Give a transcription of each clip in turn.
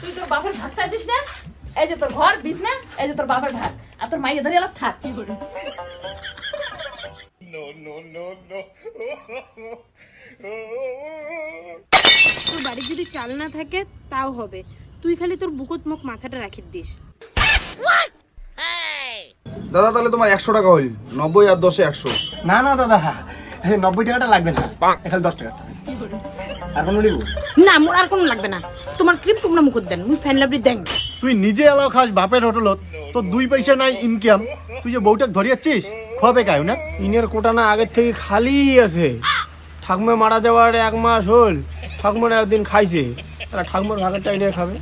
তুই তোর বাপের ভাত চাইছিস না? এই যে তোর ঘর বিছনা এই যে তোর বাপের ভাত। আর তোর মাইকে ধরে এলাম থাক। তোর বাড়ি যদি চাল না থাকে তাও হবে। তুই খালি তোর বুকত মুখ মাথাটা রাখি দিস। দাদা তাহলে তোমার একশো টাকা হইল। নব্বই আর দশে একশো। না না দাদা। নব্বই টাকাটা লাগবে না। এখানে দশ টাকা। আর কোনো নিব না মোর আর কোনো লাগবে না। তোমার ক্রিম তোমরা মুখত দেন মুই ফ্যান লাভরি দেন। তুই নিজে এলাও খাস বাপের হোটেলত তোর দুই পয়সা নাই ইনকাম তুই যে বউটাকে ধরিয়াচ্ছিস খোয়াবে কায়ু না? ইনের কোটা না আগের থেকে খালি আছে। ঠাকুমা মারা যাওয়ার এক মাস হল ঠাকুমার একদিন খাইছে। তারা ঠাকুমার ভাগেরটা এনে খাবে।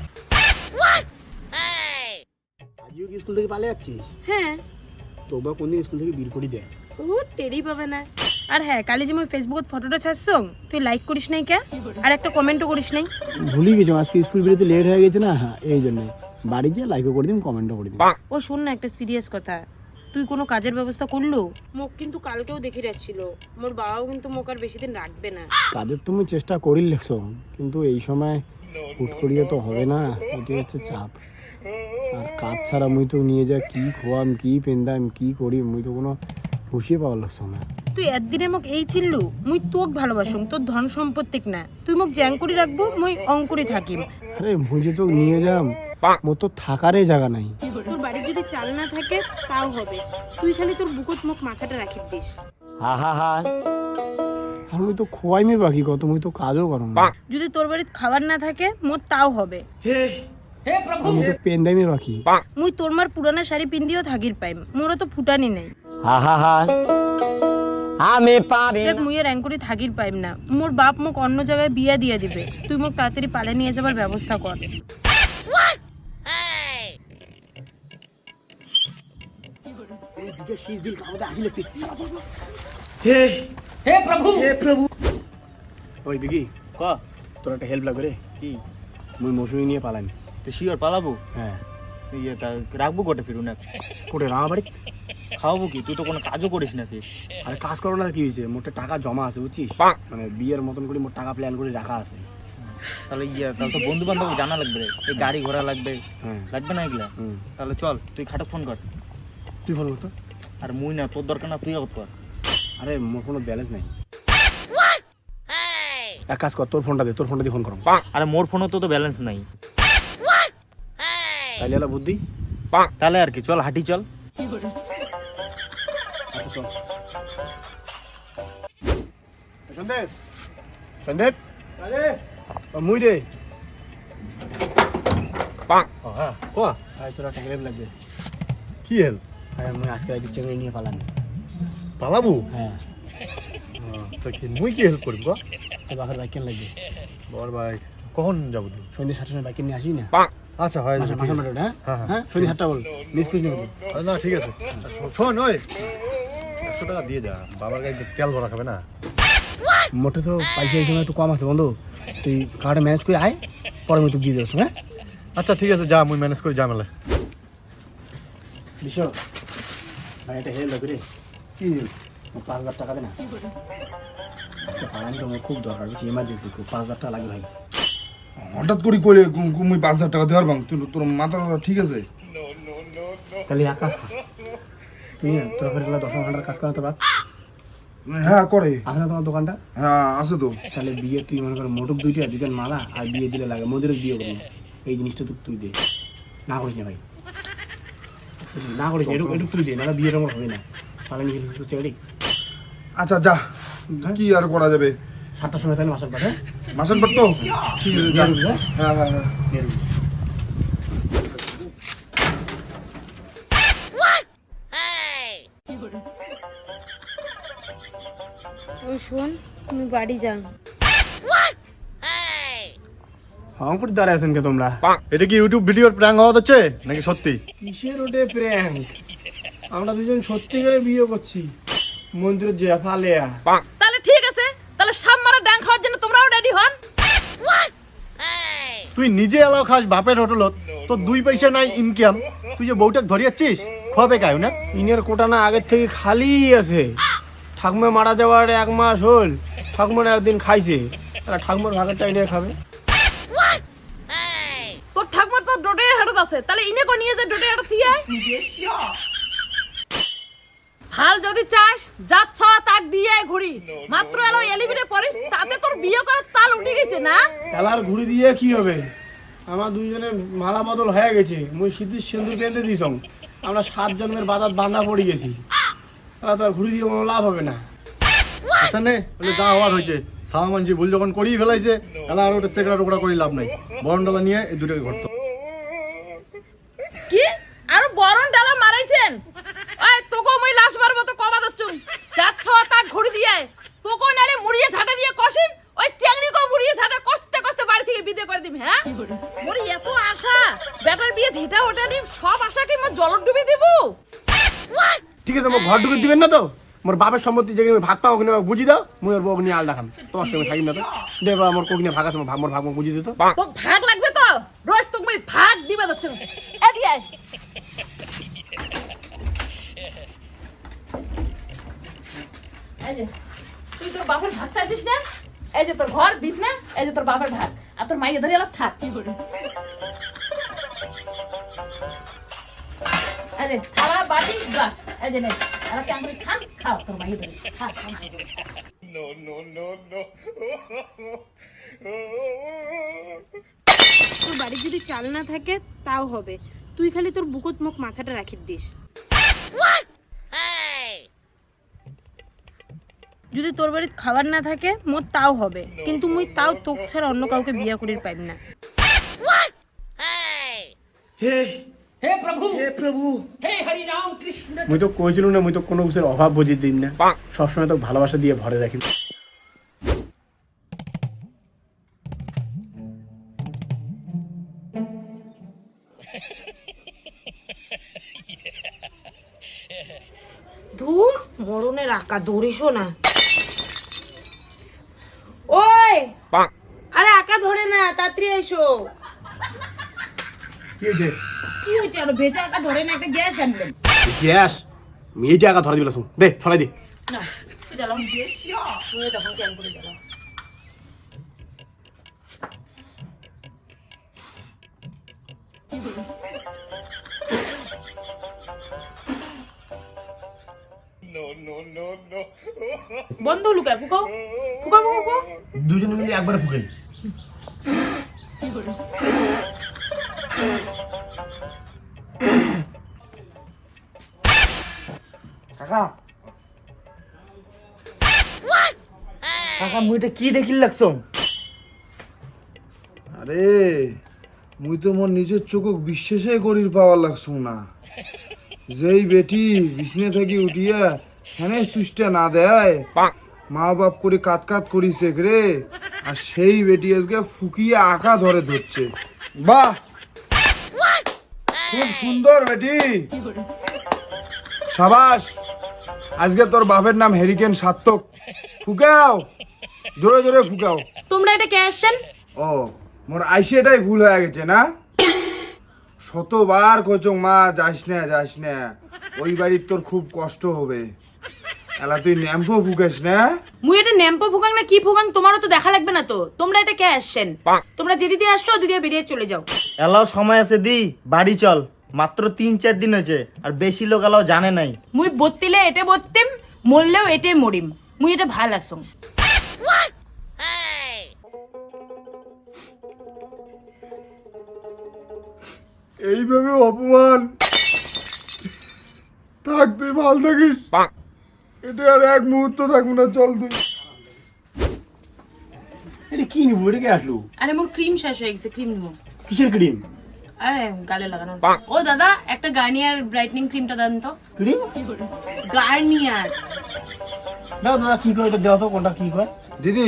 আজও কি স্কুল থেকে পালে যাচ্ছিস? হ্যাঁ। তোবা কোনদিন স্কুল থেকে বীর করি দেয়? ও টেরি পাবে না। আর হ্যাঁ কালি যে মুই ফেসবুকত ফটোটা ছাড়ছং তুই লাইক করিস নাই কে? আর একটা কমেন্টও করিস নাই। ভুলি গেছো আজকে স্কুল বেরোতে লেট হয়ে গেছে না? এই জন্য। বাড়ি যেয়ে লাইকও করে দিন কমেন্টও করে দিন ও শোন না একটা সিরিয়াস কথা। তুই কোনো কাজের ব্যবস্থা করল? মোক কিন্তু কালকেও দেখে যাচ্ছিল। মোর বাবাও কিন্তু মোক আর বেশি দিন রাখবে না। কাজের তুমি চেষ্টা করি লেখছো কিন্তু এই সময় হুট করিয়ে তো হবে না এটি হচ্ছে চাপ। আর কাজ ছাড়া মুই তো নিয়ে যা কি খোয়াম কি পেন্দাম কি করি মুই তো কোনো খুশি পাওয়ার লাগছো না। তুই একদিনে মোক এই চিল্লু মুই তোক ভালোবাসুম তোর ধন সম্পত্তিক না। তুই মোক জ্যাং করে রাখব মুই অঙ্কুরে থাকিম। আরে মুই যে তো নিয়ে যাম মোর তো থাকারই জায়গা নাই। তোর বাড়ি যদি চাল না থাকে তাও হবে। তুই খালি তোর বুকত মুখ মাথাটা রাখি দিস। আর মুই তো খোয়াইমে বাকি কত মুই তো কাজও করম না। যদি তোর বাড়িতে খাবার না থাকে মোর তাও হবে। আমি তো পেন্দাইমে বাকি। মুই তোর মার পুরানা শাড়ি পিন্দিও থাকির পাইম মোরও তো ফুটানি নেই। আমি পারি দেখ মুই আর অ্যাঙ্কুরি থাকির পাইম না। মোর বাপ মোক অন্য জায়গায় বিয়া দিয়ে দিবে। তুই মোক তাড়াতাড়ি পালে নিয়ে যাবার ব্যবস্থা কর। ওই বিকি ক? তোর একটা হেল্প লাগবে রে। কি? মুই মৌসুমি নিয়ে পালানি তুই শিওর পালাবো? হ্যাঁ। ইয়ে তা রাখব গোটে ফিরুন না কোটে বাড়ি? খাওয়াবো কি? তুই তো কোনো কাজও করিস না ফির। আরে কাজ করো না কি হয়েছে? মোটে টাকা জমা আছে বুঝছিস? মানে বিয়ের মতন করে মোট টাকা প্ল্যান করে রাখা আছে। তাহলে ইয়ে তাহলে তো বন্ধু বান্ধব জানা লাগবে। এই গাড়ি ঘোড়া লাগবে। হ্যাঁ। লাগবে না এগুলা? তাহলে চল তুই খাটো ফোন কর। তুই ফোন করতো আর মুই না তোর দরকার না তুই আবার কর। আরে মোর কোনো ব্যালেন্স নাই। এক কাজ কর তোর ফোনটা দে তোর ফোনটা দিয়ে ফোন করো। আরে মোর ফোনও তো তো ব্যালেন্স নাই। এলা বুদ্ধি। তাহলে আর কি চল হাঁটি চল। সন্দীপ সন্দীপ আরে ও মুই রে ও হ্যাঁ কো আরে তোরা হেল্প লাগবে কি হেল আরে মুই আজকে রাতে চেঙ্গড়ি নিয়ে পালাম পালাবো হ্যাঁ তো কি মুই কি হেল্প করিম ক তোর বাপের বাইক কেন লাগবে বর ভাই কখন যাব তুই সন্ধ্যে সাতটার সময় বাইক নিয়ে আসি না আচ্ছা হয় মাসে মাসে মাঠে হ্যাঁ হ্যাঁ, সন্ধ্যে সাতটা বল মিস করিস না না ঠিক আছে শোন ওই একশো টাকা দিয়ে যা বাবার গাড়িতে তেল ভরা খাবে না মোটে তো পয়সা এই সময় একটু কম আছে বন্ধু। তুই কার্ডে ম্যানেজ করে আয় পরে আমি তোকে দিয়ে দেবো হ্যাঁ? আচ্ছা ঠিক আছে যা মুই ম্যানেজ করে যা মেলে বিশ্ব ভাই এটা হেল্প রে। কি? পাঁচ হাজার টাকা দে না। আজকে পালানি তো আমার খুব দরকার বুঝছি এমার্জেন্সি খুব পাঁচ হাজার টাকা লাগবে ভাই। হঠাৎ করে কইলে মুই পাঁচ হাজার টাকা দেওয়ার বাং তুই তোর মাথা ঠিক আছে? তাহলে এক। তুই তোর ঘরে দশ ঘণ্টার কাজ করা তো বাপ হ্যাঁ করে। আছে না তোমার দোকানটা? হ্যাঁ আছে তো। তাহলে বিয়ে তুই মনে কর মোটক দুইটা দুইটা মালা আর বিয়ে দিলে লাগে মন্দিরে বিয়ে করব। এই জিনিসটা তুই তুই দে। না করিস না ভাই। না করিস না এটুকু তুই দে না বিয়ের আমার হবে না। তাহলে নিয়ে গেছিস তো চেয়ারি আচ্ছা যা। কি আর করা যাবে? সাতটার সময় তাহলে মাসের পাঠে মাসের পর তো? ঠিক আছে হ্যাঁ? হ্যাঁ হ্যাঁ ও শোন তুমি বাড়ি অঙ্কুর দ্বারা আছেন কে তোমরা? এটা কি ইউটিউব ভিডিওর প্র্যাঙ্ক হওয়া হচ্ছে নাকি সত্যি? কিসের ওটে প্র্যাঙ্ক আমরা দুজন সত্যি করে বিয়ে করছি। মন্দিরের ফালেয়া তাহলে ঠিক আছে তাহলে সাপ মারা ডাং খাওয়ার জন্য তোমরাও রেডি হন। তুই নিজে এলাও খাস বাপের হোটেলত তোর দুই পয়সা নাই ইনকাম তুই যে বউটাকে ধরিয়াচ্ছিস খোয়াবে কায়ু না? ইনের কোটা না আগের থেকে খালি আছে। ঠাকুমা মারা যাওয়ার এক মাস হল ঠাকুমার একদিন খাইছে। তারা ঠাকুমার ভাগেরটা এনে খাবে। তোর হাটত আছে তাহলে ইনে কো নিয়ে যে ডোটে হাটত থিয়ে ভালো যদি চাস যাচ্ছ তাক দিয়ে ঘুরি মাত্র এলো এলিমিনে পড়িস তাতে তোর বিয়ে করার তাল উঠে গেছে না? খেলার ঘুড়ি দিয়ে কি হবে? আমার দুইজনের মালা বদল হয়ে গেছে। মুই সিদ্ধির সিন্দুর বেঁধে দিস আমরা সাত জন্মের বাদাত বাঁধা পড়ে গেছি। তো আর ঘুড়ি দিয়ে কোনো লাভ হবে না। আচ্ছা নে বলে যা হওয়ার হয়েছে। সামা মানছি ভুল যখন করেই ফেলাইছে এলা আর ওটা সেকড়া টোকরা করে লাভ নাই। বরণডালা নিয়ে এই দুটোকে ঘরতো কি? আর বরণ ডালা মারাইছেন? ওই তোকে মই লাশ বার মতো কবা দচ্ছুম যাচ্ছ তাক ঘুরি দিয়ে আয়। তোকে নারে মুড়িয়ে ঝাঁটা দিয়ে কষিম। ওই চ্যাংড়ি কো মুড়িয়ে ঝাঁটা কষতে কষতে বাড়ি থেকে বিদে করে দিম হ্যাঁ? মোর এত আশা। বেটার বিয়ে ধেটা ওটা নিম সব আশা কি মোর জল ডুবি দিব। ঠিক আছে আমার ঘর ঢুকে দিবেন না তো? মোর বাপের সম্পত্তি যেখানে ভাগ পাও ওখানে বুঝি দাও মুই বউ নিয়ে আল দেখাম তোমার সঙ্গে থাকি না তো? দেবা আমার কোকিনে ভাগ আছে আমার ভাগ বুঝি দিত। ভাগ লাগবে তো? রোজ মই ভাগ দিবে দচ্ছুম এ দিয়ে আয়। এই যে, তুই তোর বাপের ভাত চাইছিস না? এই যে তোর ঘর বিছনা এই যে তোর বাপের ভাত আর তোর মাইকে ধরে এলা থাক। এই যে থালা বাটি গ্লাস এই যে নে এলা কেমন করে খান খাও তোর ধরে। খা খা। তোর বাড়ি যদি চাল না থাকে তাও হবে। তুই খালি তোর বুকত মুখ মাথাটা রাখি দিস। যদি তোর বাড়িতে খাবার না থাকে মোর তাও হবে। কিন্তু মুই তাও তোক ছাড়া অন্য কাউকে বিয়া করির পাইম না। মুই তো কইছিলাম না মুই তো কোনো কিছুর অভাব বুঝি দিন না। সবসময় তো ভালোবাসা দিয়ে ভরে রাখি ধুর মরণের আকা ধরিসও না ওই! আরে আকা ধরে না তাড়াতাড়ি এসো। কি হয়েছে? কি হয়েছে আরও? ভেজা আকা ধরে না একটা গ্যাস আনবেন গ্যাস? মেয়েটি একা ধরে দিলাম দে ছড়াই দে। না তুমি তখন করে বন্ধ লুকায় ফুকাও। ফুকাও দুজনে মিলে একবারে ফুকেন। কাকা। কাকা, মুইটা কি দেখিল আরে, মুই তো মোর নিজের চোখক বিশ্বাসে করির পাওয়ার লাগছু না। যেই বেটি বিছনে থাকি উঠিয়া হ্যানে সুইচটা না দেয়, মা বাপ করে কাত কাত করিছে রে, আর সেই বেটি আজকে ফুকিয়ে আঁকা ধরে ধরছে। বাহ! খুব সুন্দর বেটি। সাবাস আজকে তোর বাপের নাম হেরিকেন সার্থক। ফুকাও জোরে জোরে ফুকাও। তোমরা এটা কে আসছেন? ও মোর আইসেটাই ভুল হয়ে গেছে না? শতবার কোচং মা যাস না যাস না। ওই বাড়ির তোর খুব কষ্ট হবে। এলা তুই ন্যাম্পো ফুকেস না? মুই এটা ন্যাম্পো ফুকাং না কি ফুকাং তোমারও তো দেখা লাগবে না তো। তোমরা এটা কে আসছেন? তোমরা যে দিদি আসছো দিদি বেরিয়ে চলে যাও। এলাও সময় আছে দি বাড়ি চল। মাত্র তিন চার দিন হয়েছে আর বেশি লোক এলাও জানে নাই। মুই বত্তিলে এটে বত্তিম মরলেও এটে মরিম। মুই এটা ভালো আসং এইভাবে অপমান। থাক তুই ভালো থাকিস। এটা আর এক মুহূর্ত থাকব না চল তুই। এটা কি নিবো? এটা কে আসলো? আরে মোর ক্রিম শেষ হয়ে গেছে ক্রিম নিবো। কিসের ক্রিম? আরে গালে লাগানো। ও দাদা একটা গার্নিয়ার ব্রাইটনিং ক্রিমটা দেন তো। ক্রিম? গার্নিয়ার। দাও দাদা কি করে তো দেওয়া তো কোনটা কি করে? দিদি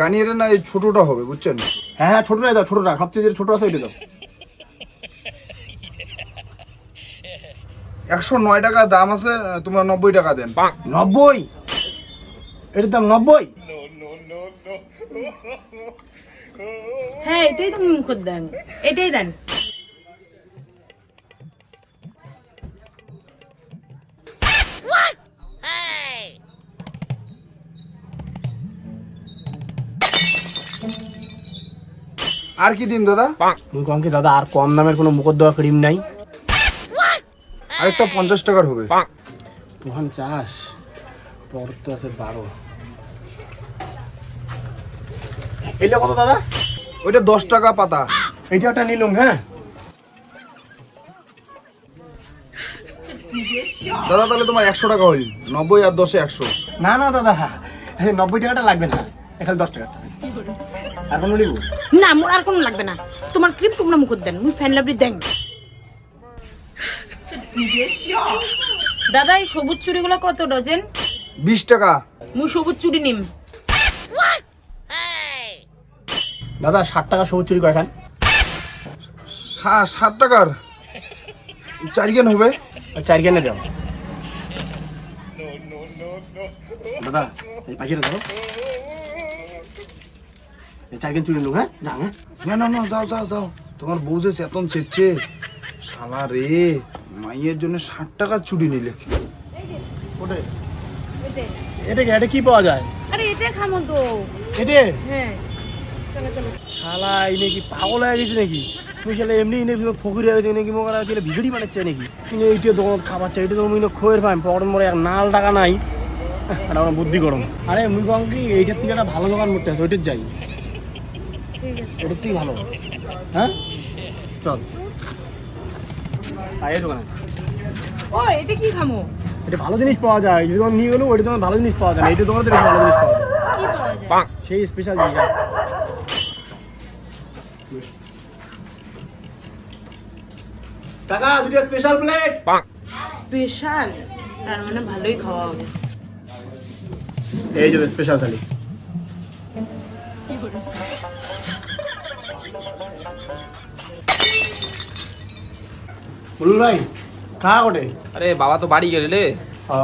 গানিয়ারে না এই ছোটটা হবে বুঝছেন? হ্যাঁ হ্যাঁ ছোটটাই দাও ছোটটা। সবচেয়ে যে ছোট আছে ওইটা দাও। একশো নয় টাকা দাম আছে তোমরা নব্বই টাকা দেন। নব্বই? এটার দাম নব্বই? হ্যাঁ এটাই তো মুখত দেন এটাই দেন। আর কি দিন দাদা? কি দাদা আর কম দামের কোনো মুখর দেওয়া ক্রিম নাই। আরেকটা পঞ্চাশ টাকার হবে। পঞ্চাশ পর তো আছে বারো। এটা কত দাদা? ওইটা দশ টাকা পাতা। এইটা একটা নিলুম হ্যাঁ? দাদা তাহলে তোমার একশো টাকা হইল। নব্বই আর দশে একশো। না না দাদা। এই নব্বই টাকাটা লাগবে না। এখানে দশ টাকা। আর কোনো নিবো না মোর আর কোনো লাগবে না। তোমার ক্রিম তোমরা মুখত দেন মুই ফ্যান লাভলি দেন। দাদা এই সবুজ চুড়িগুলো কত ডজন? বিশ টাকা। মুই সবুজ চুড়ি নিম। দাদা ষাট টাকা সবুজ চুরি কয়খান ষাট টাকার। চারিখান হবে? চার কেনে দাও। দাদা এই পাখিটা ধরো। এই চার কেন হ্যাঁ? যা হ্যাঁ? না না না যাও যাও যাও। তোমার বউ যে চেতন চেচ্ছে। শালা রে। মাইয়ের জন্য ষাট টাকা চুরি নিলে ওটাই এটা। কি এটা কি পাওয়া যায়? আরে এটা খামো তো। এটা? হ্যাঁ। শালা এই নাকি পাগল হয়ে গেছে নাকি? তুই শালা এমনি নাকি ফকির হয়ে গেছে নাকি? মোকার আর ভিগড়ি বানাচ্ছে নাকি? কিন্তু এইটা দোকান খাবার চাই এটা তো মুই খোয়ের পাই পকেট মরে এক নাল টাকা নাই। এটা আমার বুদ্ধি গরম। আরে মুই কম কি এইটার থেকে একটা ভালো দোকান করতে আছে ওইটার যাই। ওটার থেকে ভালো। হ্যাঁ? চল। দোকানে। ও এটা কি খামো? এটা ভালো জিনিস পাওয়া যায়। এই দোকান নিয়ে গেলেও ওইটা দোকান ভালো জিনিস পাওয়া যায় না। এইটা দোকানে তো বেশি ভালো জিনিস পাওয়া যায়। কি সেই স্পেশাল জিনিস টাকা দুটো স্পেশাল প্লেট স্পেশাল তার মানে ভালোই খাওয়া হবে। এই যে স্পেশাল থালি। বলুন ভাই কাহা কোটে আরে বাবা তো বাড়ি গেলে রে। ও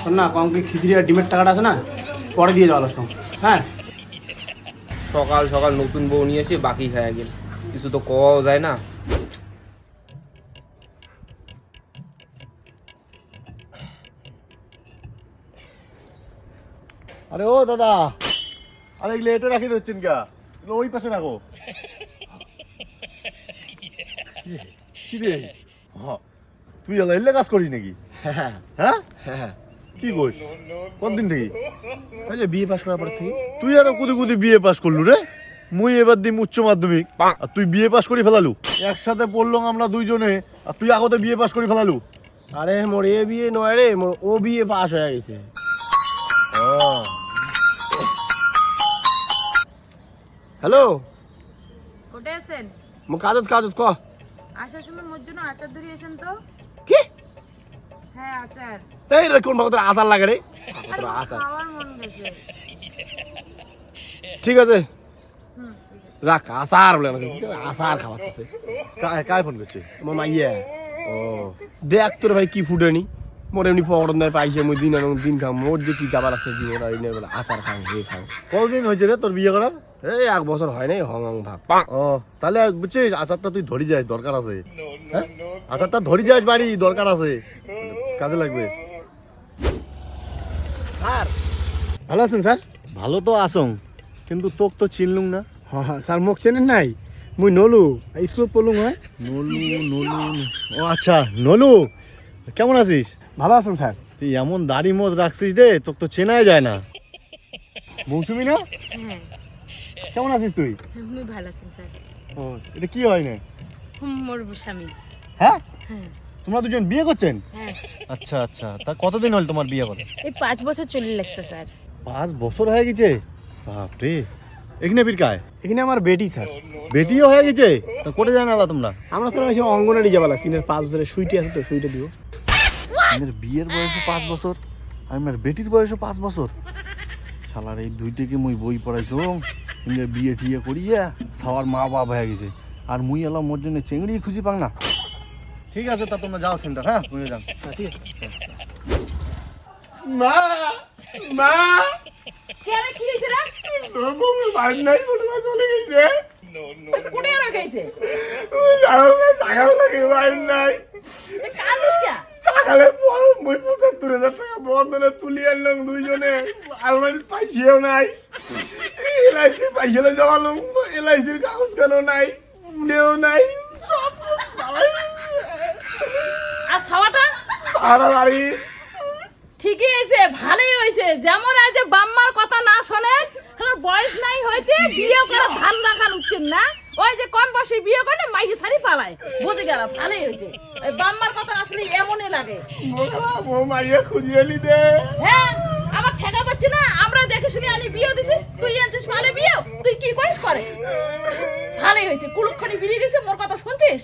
শোন না কম কি খিচড়ি আর ডিমের টাকাটা আছে না? পরে দিয়ে যাওয়ার সঙ্গে হ্যাঁ? সকাল সকাল নতুন বউ নিয়ে এসে বাকি খায় গেল। কিছু তো কওয়াও যায় না। আরে ও দাদা আরে এগুলো এটা রাখি দিচ্ছেন কা এগুলো ওই পাশে রাখো। কি রে? তুই এলা এলে কাজ করিস নাকি? হ্যাঁ? কি করিস কতদিন থেকে? ওই যে বিয়ে পাস করার পর থেকে। তুই আর কুদি কুদি বিয়ে পাস করলু রে? মুই এবার দিম উচ্চ মাধ্যমিক। আর তুই বিয়ে পাস করে ফেলালু। একসাথে পড়লাম আমরা দুইজনে। আর তুই আগতে বিয়ে পাস করে ফেলালু। আরে মোর এ বিয়ে নয় রে মোর ও বিয়ে পাস হয়ে গেছে। হ্যালো? কোথায় আছেন? মো কাজত কাজত ক? আসার সময় মোর জন্য আচার ধরে আসেন তো। কি? হ্যাঁ আচার। এই রে কোন ভাগত আসার লাগে রে? আচার। খাওয়ার মন গেছে। ঠিক আছে। রাখ আসার বলে আসার খাওয়াচ্ছে কায় কায় ফোন করছে? আমার মাইয়া ও। দেখ তোর ভাই কি ফুটেনি মোর এমনি পকড়ন দেয় পাইছে মুই দিন আনো দিন খাম। মোর যে কি যাবার আছে জীবন আর ইনের বেলা আসার খাম হে খাম কতদিন হয়েছে রে তোর বিয়ে করার? এই এক বছর হয় নাই হং হং ভাব। ও তাহলে বুঝছিস আচারটা তুই ধরি যাস দরকার আছে। হ্যাঁ? আচারটা ধরি যাস বাড়ি দরকার আছে। কাজে লাগবে। স্যার। ভালো আছেন স্যার? ভালো তো আসং কিন্তু তোক তো চিনলুম না। হ্যাঁ স্যার মোক চেনেন নাই? মুই নলু স্কুলত পড়লুম হয়। নলু নলু। ও আচ্ছা নলু কেমন আছিস? ভালো আছেন স্যার? তুই এমন দাড়ি মোজ রাখছিস রে তোকে তো চেনাই যায় না। মৌসুমি না? হ্যাঁ। কেমন আছিস তুই? মুই ভালো আছেন স্যার। ও এটা কি হয় না হুম, মোর স্বামী। হ্যাঁ? হ্যাঁ। তোমরা দুজন বিয়ে করছেন? হ্যাঁ। আচ্ছা আচ্ছা। তা কতদিন হল তোমার বিয়ে করে এই পাঁচ বছর চলে লাগছে স্যার। পাঁচ বছর হয়ে গেছে? বাপরে। এখানে ফিরকায় এখানে আমার বেটি স্যার। বেটিও হয়ে গেছে? তা কোটে জানালা তোমরা? আমরা স্যার ওই অঙ্গনারই যাবার আছে সিনের পাঁচ বছরের সুইটি আছে তো সুইটা দিব। আমার বিয়ের বয়সও পাঁচ বছর আমার বেটির বয়সও পাঁচ বছর। শালার এই দুইটাকে মুই বই পড়াইছো বিয়ে টিয়ে করিয়া সবার মা বাপ হয়ে গেছে। আর মুই এলাম মোর জন্য চেংড়ি খুশি পাং না। ঠিক আছে তা তোমরা যাও সেন্টার হ্যাঁ? তুমি যাও। ঠিক আছে মা মা। কে কি হইছে রে? বাড়ি নাই বলে চলে গেছে। কোটে আর গেছে? সকাল লাগে বাড়ি নাই। কান্দিস কে? সকালে মই পঁচাত্তর হাজার টাকা বন্ধনে তুলি আনলাম দুইজনে। আলমারি পাইছিও নাই। এলআইসি পয়সা জমানো এলআইসির কাগজ কেন নাই নেও নাই সব। আর ছাওয়াটা? সারা বাড়ি। ঠিকই হয়েছে ভালোই হয়েছে। যেমন আজ বাম্মার কথা না শোনে বয়স নাই হইতে বিয়ে করে ধান রাখান উঠছেন না। ওই যে কম বয়সে বিয়ে করলে মাইকে সারি পালায়। বুঝে গেল ভালোই হয়েছে। ওই বাম্মার কথা আসলে এমনই লাগে। মাইয়া খুঁজিয়ে নি দে। হ্যাঁ আমার ঠেকা পাচ্ছি না দেখে শুনে আনি বিয়ে দিছিস? তুই আনছিস ভালো বিয়ে? তুই কি করিস করে? ভালোই হয়েছে, কুলুক্ষণি বিড়ি দিছে মোর কথা শুনছিস?